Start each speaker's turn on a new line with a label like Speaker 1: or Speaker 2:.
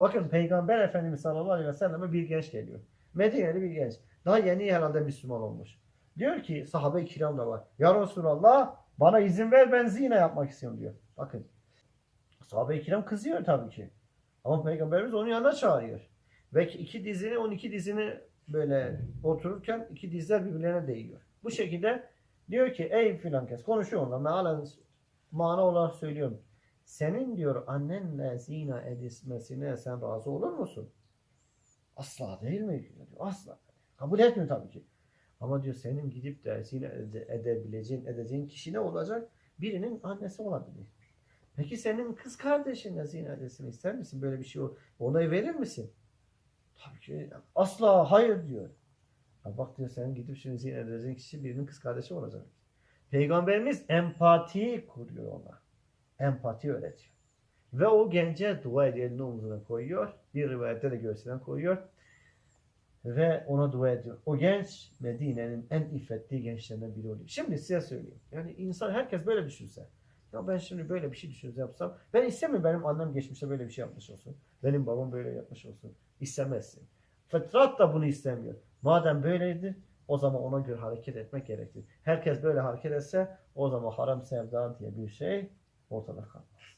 Speaker 1: Bakın Peygamber Efendimiz sallallahu aleyhi ve selleme bir genç geliyor. Medine'li bir genç. Daha yeni herhalde Müslüman olmuş. Diyor ki sahabe-i kiram da var. Ya Resulallah bana izin ver ben zina yapmak istiyorum diyor. Bakın. Sahabe-i kiram kızıyor tabii ki. Ama Peygamberimiz onun yanına çağırıyor. Ve iki dizini, 12 dizini böyle otururken iki dizler birbirlerine değiyor. Bu şekilde diyor ki ey filan kes konuşuyor onunla. Mealen mana olarak söylüyorum. Senin diyor annenle zina edilmesine sen razı olur musun? Asla değil mi? Diyor. Asla. Kabul etmiyor tabii ki. Ama diyor senin gidip de zina ede- edebileceğin, edeceğin kişi ne olacak? Birinin annesi olabilir. Peki senin kız kardeşinle zina etmesini ister misin? Böyle bir şey onay verir misin? Tabii ki asla hayır diyor. Ha bak diyor sen gidip şimdi zina edeceğin kişi birinin kız kardeşi olacak. Peygamberimiz empati kuruyor ona. Empati öğretiyor. Ve o gence dua elini omzuna koyuyor. Bir rivayette de göğsüne koyuyor. Ve ona dua ediyor. O genç Medine'nin en iffetli gençlerinden biri oluyor. Şimdi size söyleyeyim. Yani insan herkes böyle düşünse. Ya ben şimdi böyle bir şey düşünse yapsam. Ben istemiyorum benim annem geçmişte böyle bir şey yapmış olsun. Benim babam böyle yapmış olsun. İstemezsin. Fıtrat da bunu istemiyor. Madem böyleydi o zaman ona göre hareket etmek gerekir. Herkes böyle hareket etse o zaman haram sevda diye bir şey ortada kalmaz.